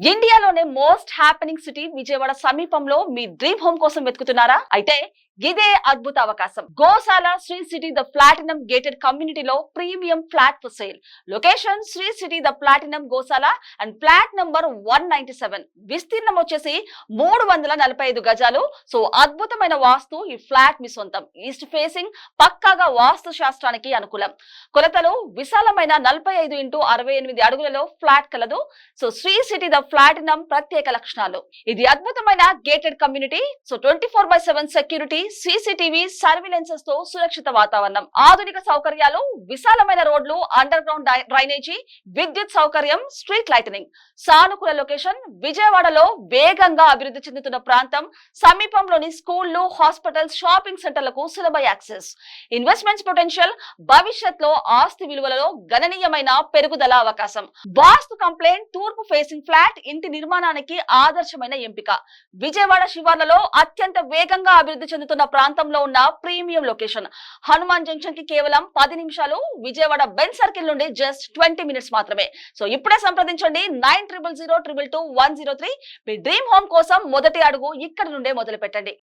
ఇండియాలోనే most happening city Vijayawada సమీపంలో మీ dream home కోసం వెతుకుతున్నారా? అయితే ఇదే అద్భుత అవకాశం. Goshala Sri city the platinum gated కమ్యూనిటీలో premium flat for sale. Location Sri city the platinum Goshala and flat number one ninety seven. విస్తీర్ణం వచ్చేసి మూడు వందల నలభై ఐదు గజాలు. సో అద్భుతమైన వాస్తు ఈ ఫ్లాట్ మీ సొంతం. ఈస్ట్ ఫేసింగ్ పక్కాగా వాస్తు శాస్త్రానికి అనుకూలం. కొలతలు విశాలమైన నలభై ఐదు ఇంటూ అరవై ఎనిమిది అడుగులలో ఫ్లాట్ కలదు. So Sri city the platinum ప్రత్యేక లక్షణాలు. ఇది అద్భుతమైన gated community. So twenty four by seven security CCTV సర్విలెన్సెస్తో సురక్షిత వాతావరణం. ఆధునిక సౌకర్యాలు విశాలమైన రోడ్లు అండర్ గ్రౌండ్ డ్రైనేజీ విద్యుత్ సౌకర్యం స్ట్రీట్ లైటనింగ్ సానుకూల లొకేషన్ విజయవాడలో వేగంగా అభివృద్ధి చెందుతున్న ప్రాంతం. సమీపంలోని స్కూళ్ళు హాస్పిటల్స్ షాపింగ్ సెంటర్లకు సులభ యాక్సెస్. ఇన్వెస్ట్మెంట్స్ పొటెన్షియల్ భవిష్యత్లో ఆస్తి విలువలలో గణనీయమైన పెరుగుదల అవకాశం. వాస్తు కంప్లైంట్ తూర్పు ఫేసింగ్ ఫ్లాట్ ఇంటి నిర్మాణానికి ఆదర్శమైన ఎంపిక. విజయవాడ శివార్లలో అత్యంత వేగంగా అభివృద్ధి చెందుతున్న ప్రాంతంలో ఉన్న ప్రీమియం లొకేషన్. హనుమాన్ జంక్షన్కి కేవలం పది నిమిషాలు విజయవాడ బెన్ సర్కిల్ నుండి జస్ట్ ట్వంటీ మినిట్స్ మాత్రమే. సో ఇప్పుడే సంప్రదించండి nine triple zero triple two one zero three మీ డ్రీమ్ హోమ్ కోసం మొదటి అడుగు ఇక్కడ నుండే మొదలు పెట్టండి